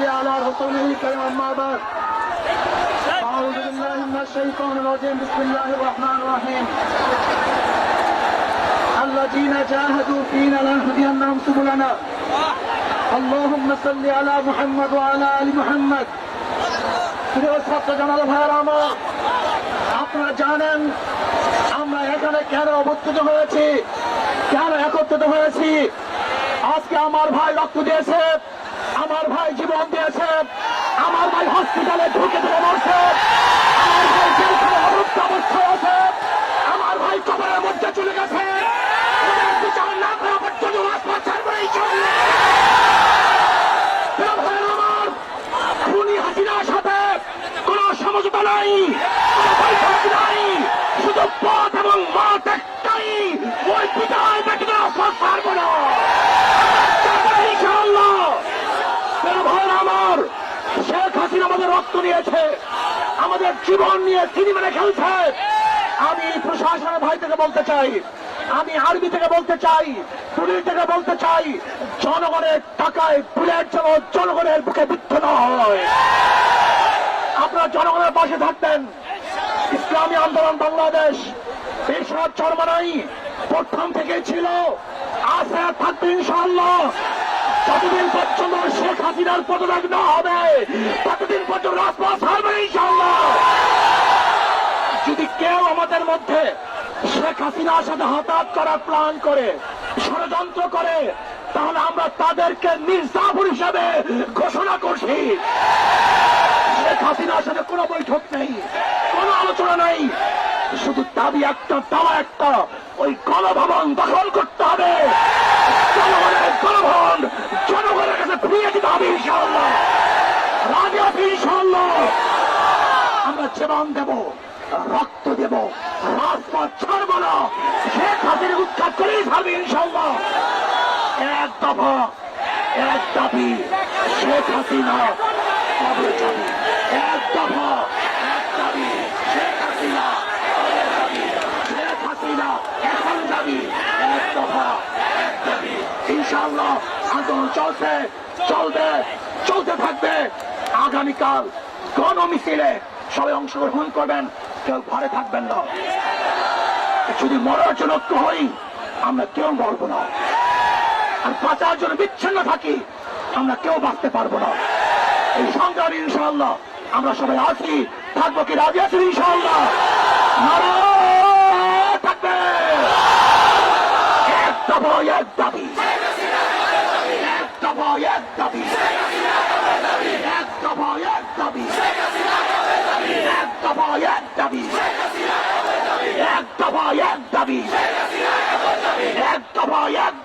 صل على رسوله الكريم أما بعد أعوذ بالله من الشيطان الرجيم بسم الله الرحمن الرحيم الذين جاهدوا فينا لنهدينهم سبلنا اللهم صل على محمد وعلى آل محمد প্রিয় ছাত্র জানাল ভাইয়ের আমার আপনারা জানেন আমরা এখানে কেন অবস্থিত হয়েছি কেন একত্রিত হয়েছি আজকে আমার ভাই রক্ত দিয়েছে আমার ভাই জীবন দিয়েছে। আমার ভাই হসপিটালে ঢুকে ধরে মরছে। আমার ভাই জেলখানে অবস্থ অবস্থায় আছে। আমার ভাই কবরের মধ্যে চলে গেছে। না। আমার, সাথে সমঝোতা নাই শুধু পথ এবং মাঠ একটাই ওই বিদায় ব্যক্তিদের রাজপথ ছাড়বো না তারপরে ইনশাআল্লাহ প্রিয় ভাইয়ের আমার শেখ হাসিনা আমাদের রক্ত নিয়েছে। আমাদের জীবন নিয়ে তিনি মেরে খেলছে। আমি প্রশাসনের ভাই থেকে বলতে চাই। আমি আর্মি থেকে বলতে চাই। পুলিশ থেকে বলতে চাই। জনগণের টাকায় বুলেট যেন জনগণের বুকে বিদ্ধ না হয়। আপনারা জনগণের পাশে থাকবেন। ইসলামী আন্দোলন বাংলাদেশ এরশাদ চরমানাই প্রথম থেকে ছিল। আছে থাকবে ইনশাআল্লাহ। যতদিন পর্যন্ত শেখ হাসিনার পদত্যাগ না হবে? ততদিন পর্যন্ত রাজপথ হারবে ইনশাআল্লাহ? যদি কেউ আমাদের মধ্যে শেখ হাসিনার সাথে হতাহত করার প্ল্যান করে, ষড়যন্ত্র করে, তাহলে আমরা তাদেরকে নির্যাতন হিসাবে ঘোষণা করছি। শেখ হাসিনার সাথে কোনো বৈঠক নেই, কোনো আলোচনা নেই। শুধু দাবি একটা, দাওয়া একটা, ওই গণভবন দখল করতে হবে। ইনশাআল্লাহ। ইনশাআল্লাহ। আমরা জীবন দেব, রক্ত দেব, রাজপথ ছাড়বো না। শেখ হাসিনা উৎখাত করেই ছাড়বে ইনশাল্লাহ এক দফা, এক দাবি হাসিনা কবে যাবে। এক দফা এক দাবি শেখ হাসিনা কবে যাবে? শেখ হাসিনা এখন যাবি এক দফা এক দাবি ইনশাল্লাহ আন্দোলন চলছে, চলবে, চলতে থাকবে। আগামীকাল গণ মিছিলে সবাই অংশগ্রহণ করবেন, কেউ ঘরে থাকবেন না। যদি মরার জন্য ঐক্য হই, আমরা কেউ মরবো না। আর বাঁচার জন্য বিচ্ছিন্ন থাকি, আমরা কেউ বাঁচতে পারব না। এই সংগ্রামে ইনশাআল্লাহ, আমরা সবাই আছি। থাকব কি রাজি আছি ইনশাআল্লাহ? নারায়ণ থাকবে। এক দফা, এক দাবি এক দফা এক দাবি এক দফা এক দাবি এক দফা এক দাবি এক দফা এক দাবি এক দফা এক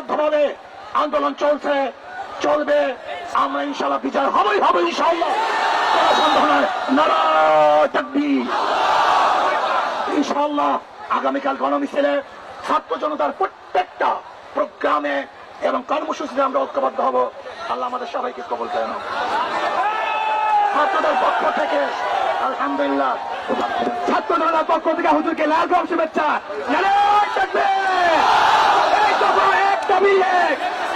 আসুন ঐক্যবদ্ধ ভাবে আন্দোলন চলছে, চলবে। আমরা ইনশাল্লাহ বিচার হবেই হবে ইনশাল্লাহ। ইনশাল্লাহ আগামীকাল গণমিছিলে ছাত্র জনতার প্রত্যেকটা প্রোগ্রামে এবং কর্মসূচিতে আমরা ঐক্যবদ্ধ হব। আল্লাহ আমাদের সবাইকে কবল করেন ছাত্রদের পক্ষ থেকে, আলহামদুলিল্লাহ ছাত্র জনতার পক্ষ থেকে হুজুরকে লাল রং শুভেচ্ছা। দাবি এক।